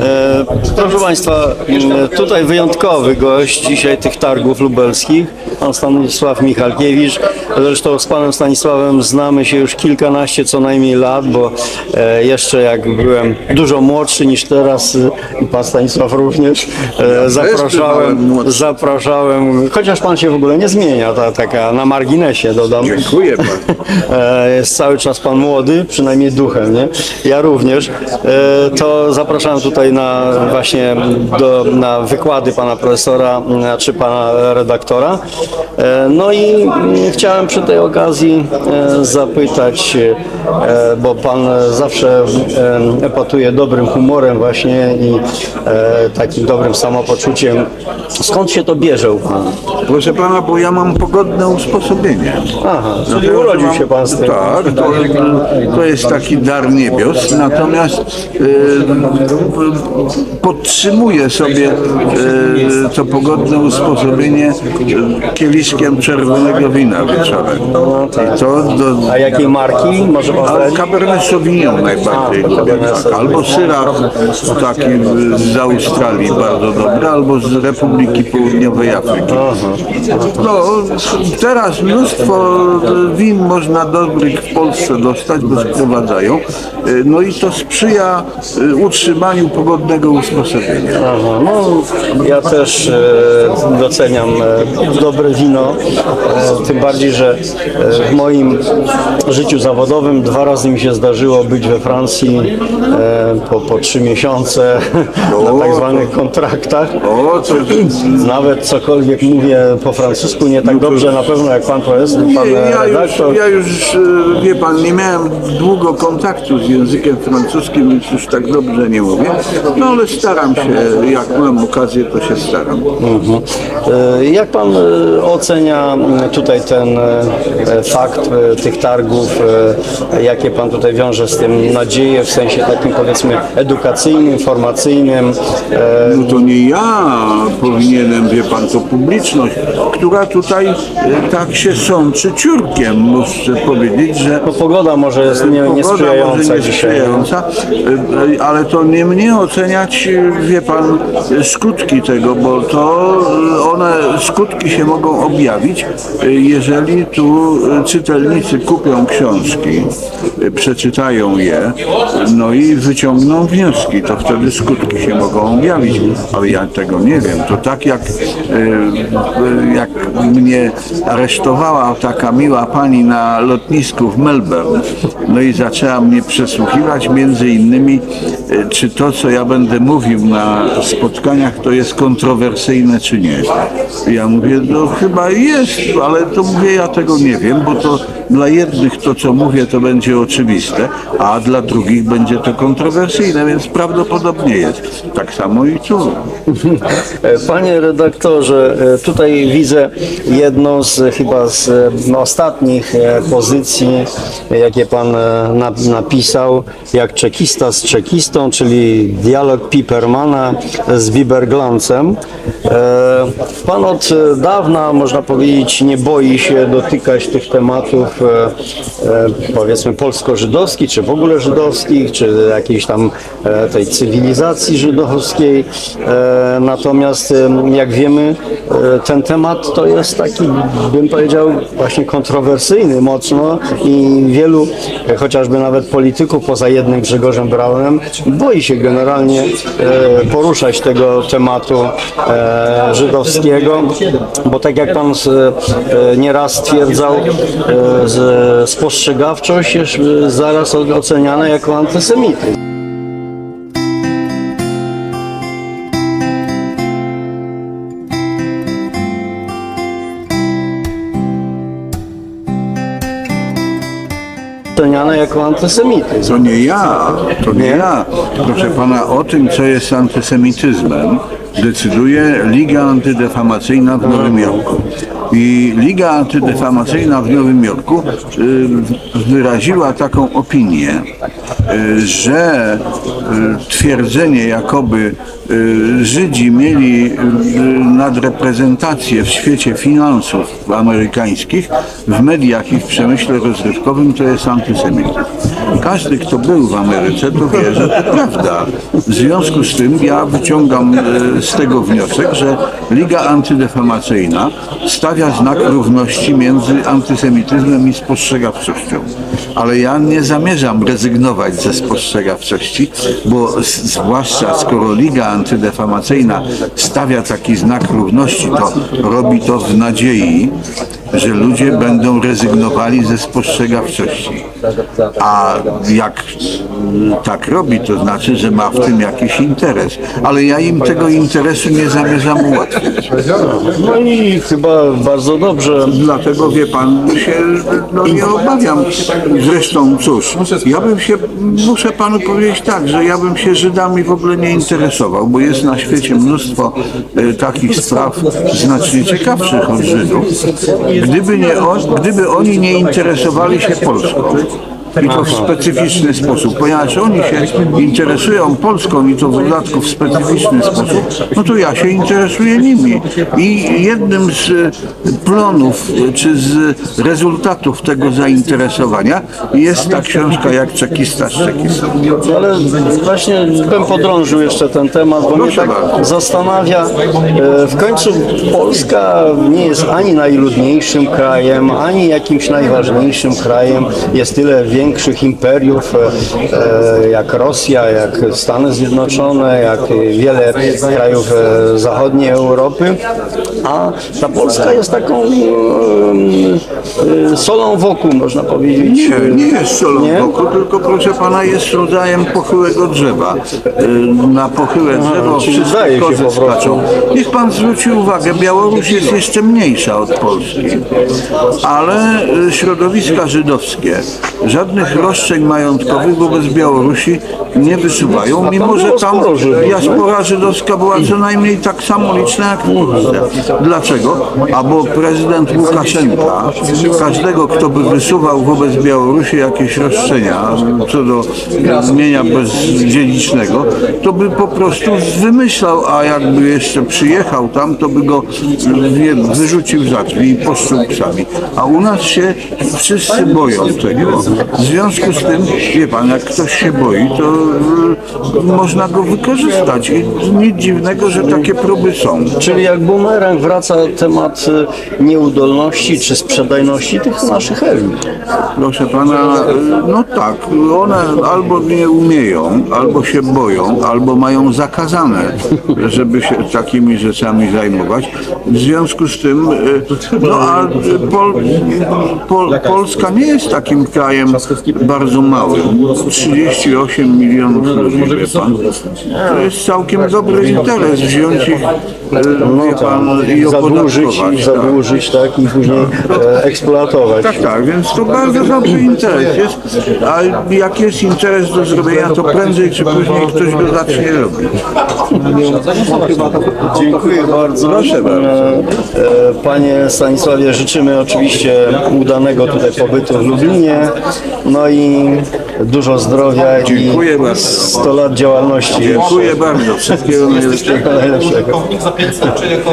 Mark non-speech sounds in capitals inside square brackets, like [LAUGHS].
E, proszę Państwa, tutaj wyjątkowy gość dzisiaj tych targów lubelskich, pan Stanisław Michalkiewicz. Zresztą z panem Stanisławem znamy się już kilkanaście co najmniej lat, bo e, jeszcze jak byłem dużo młodszy niż teraz i pan Stanisław również, e, zapraszałem, zapraszałem, chociaż pan się w ogóle nie zmienia, ta, taka na marginesie dodam. Dziękuję. [LAUGHS] E, jest cały czas pan młody, przynajmniej duchem, nie? Ja również. To zapraszam tutaj na właśnie do, na wykłady pana profesora czy pana redaktora. E, no i mm, chciałem przy tej okazji e, zapytać, e, bo pan zawsze epatuje dobrym humorem właśnie i takim dobrym samopoczuciem. Skąd się to bierze u pana? Proszę pana, bo ja mam pogodne usposobienie. Aha, czyli urodził mam- się pan z tym. Tak, to, to jest taki dar niebios, natomiast podtrzymuję sobie to pogodne usposobienie kieliszkiem czerwonego wina wieczorem. I to do, A jakiej marki? Może pan a zdradzić? Cabernet Sauvignon najbardziej lubię, tak. Albo syrah taki z Australii bardzo dobry, albo z Republiki Południowej Afryki. No, teraz mnóstwo win można dobrych w Polsce dostać, bo sprowadzają. No i to sprzyja y, utrzymaniu pogodnego usposobienia. Aha, no ja też e, doceniam e, dobre wino, e, tym bardziej, że e, w moim życiu zawodowym dwa razy mi się zdarzyło być we Francji e, po, po trzy miesiące [LAUGHS] na tak zwanych kontraktach. Nawet cokolwiek mówię po francusku nie tak dobrze na pewno jak pan profesor, pan Nie, ja już, redaktor. ja już, wie pan, nie miałem długo kontaktu z językiem francuskim, więc już tak dobrze nie mówię. No ale staram się, jak mam okazję, to się staram. Mhm. Jak pan ocenia m, tutaj ten e, fakt e, tych targów? e, Jakie pan tutaj wiąże z tym nadzieje w sensie takim powiedzmy edukacyjnym, formacyjnym? E, No to nie ja powinienem, wie pan, to publiczność, która tutaj tak się sączy ciurkiem, muszę powiedzieć, że No pogoda może jest nie, niesprzyjająca dzisiaj. y, ale to nie mnie oceniać, wie pan, skutki tego, bo to one, skutki się mogą objawić, y, jeżeli tu y, czytelnicy kupią książki, y, przeczytają je, no i wyciągną wnioski, to wtedy skutki się mogą objawić, ale ja tego nie wiem. To tak jak, jak mnie aresztowała taka miła pani na lotnisku w Melbourne, no i zaczęła mnie przesłuchiwać, między innymi, czy to, co ja będę mówił na spotkaniach, to jest kontrowersyjne, czy nie. Ja mówię, no chyba jest, ale to mówię, ja tego nie wiem, bo to dla jednych to, co mówię, to będzie oczywiste, a dla drugich będzie to kontrowersyjne, więc prawdopodobnie jest. Tak samo i tu. E, [LAUGHS] Panie redaktorze, e, tutaj widzę jedną z chyba z e, ostatnich e, pozycji, e, jakie pan e, na- napisał, jak czekista z czekistą, czyli dialog Pipermana z Biberglancem. E, Pan od e, dawna, można powiedzieć, nie boi się dotykać tych tematów, e, powiedzmy, polsko-żydowskich, czy w ogóle żydowskich, czy jakiejś tam e, tej cywilizacji żydowskiej. E, Natomiast, jak wiemy, ten temat to jest taki, bym powiedział, właśnie kontrowersyjny mocno i wielu, chociażby nawet polityków, poza jednym Grzegorzem Braunem, boi się generalnie poruszać tego tematu żydowskiego, bo tak jak pan nieraz stwierdzał, spostrzegawczość jest zaraz oceniana jako antysemityzm. Oceniana jako antysemityzm. To nie ja, to nie ja. Proszę pana, o tym, co jest antysemityzmem, decyduje Liga Antydefamacyjna w Nowym Jorku. I Liga Antydefamacyjna w Nowym Jorku y, wyraziła taką opinię, y, że y, twierdzenie, jakoby Żydzi mieli nadreprezentację w świecie finansów amerykańskich, w mediach i w przemyśle rozrywkowym, to jest antysemityzm. Każdy, kto był w Ameryce, to wie, że to prawda. W związku z tym ja wyciągam e, z tego wniosek, że Liga Antydefamacyjna stawia znak równości między antysemityzmem i spostrzegawczością. Ale ja nie zamierzam rezygnować ze spostrzegawczości, bo zwłaszcza skoro Liga Antydefamacyjna stawia taki znak równości, to robi to w nadziei, że ludzie będą rezygnowali ze spostrzegawczości. A jak tak robi, to znaczy, że ma w tym jakiś interes. Ale ja im tego interesu nie zamierzam ułatwiać. No i chyba bardzo dobrze. Dlatego wie pan, się no, nie obawiam. Zresztą cóż, ja bym się, muszę panu powiedzieć tak, że ja bym się Żydami w ogóle nie interesował, bo jest na świecie mnóstwo e, takich spraw znacznie ciekawszych od Żydów. Gdyby, nie on, gdyby oni nie interesowali się Polską, i to w specyficzny sposób, ponieważ oni się interesują Polską i to w dodatku w specyficzny sposób, no to ja się interesuję nimi. I jednym z e, plonów e, czy z rezultatów tego zainteresowania jest ta książka jak czekista z czekistą. Ale właśnie bym podrążył jeszcze ten temat, bo mnie tak zastanawia. e, W końcu Polska nie jest ani najludniejszym krajem, ani jakimś najważniejszym krajem. Jest tyle większych imperiów e, e, jak Rosja, jak Stany Zjednoczone, jak wiele krajów e, zachodniej Europy, a ta Polska jest taką solą wokół, można powiedzieć. Nie, nie jest solą Nie? wokół, tylko proszę pana jest rodzajem pochyłego drzewa. Na pochyłe drzewo wszystkie kozy skaczą. Niech pan zwróci uwagę, Białoruś jest jeszcze mniejsza od Polski, ale środowiska żydowskie żadnych roszczeń majątkowych wobec Białorusi nie wysuwają, mimo że tam diaspora żydowska była co najmniej tak samo liczna jak w Polsce. Dlaczego? A bo prezydent Łukaszenka każdego, kto by wysuwał wobec Białorusi jakieś roszczenia co do mienia bezdziedzicznego, to by po prostu wymyślał, a jakby jeszcze przyjechał tam, to by go wyrzucił za drzwi i poszczął psami. A u nas się wszyscy boją tego. W związku z tym, wie pan, jak ktoś się boi, to y, można go wykorzystać. I nic dziwnego, że takie próby są. Czyli jak bumerang wraca temat e, nieudolności czy sprzedajności tych naszych elit. Proszę pana, y, no tak, one albo nie umieją, albo się boją, albo mają zakazane, żeby się takimi rzeczami zajmować. W związku z tym, y, no a y, Pol, Pol, Polska nie jest takim krajem bardzo małym. 38 milionów ludzi, wie pan. To jest całkiem dobry interes wziąć ich, y, wie pan, i zadłużyć, opodatkować. i tak. zadłużyć tak i później e, eksploatować. Tak, tak, więc to bardzo dobry interes jest, a jak jest interes do zrobienia, to prędzej czy później ktoś go zacznie robić. Dziękuję bardzo. Proszę bardzo. E, e, Panie Stanisławie, życzymy oczywiście udanego tutaj pobytu w Lublinie, no i dużo zdrowia Dziękuję i bardzo. 100 lat działalności. Dziękuję bardzo, wszystkiego najlepszego. Wszystkiego najlepszego. za 500 czy jako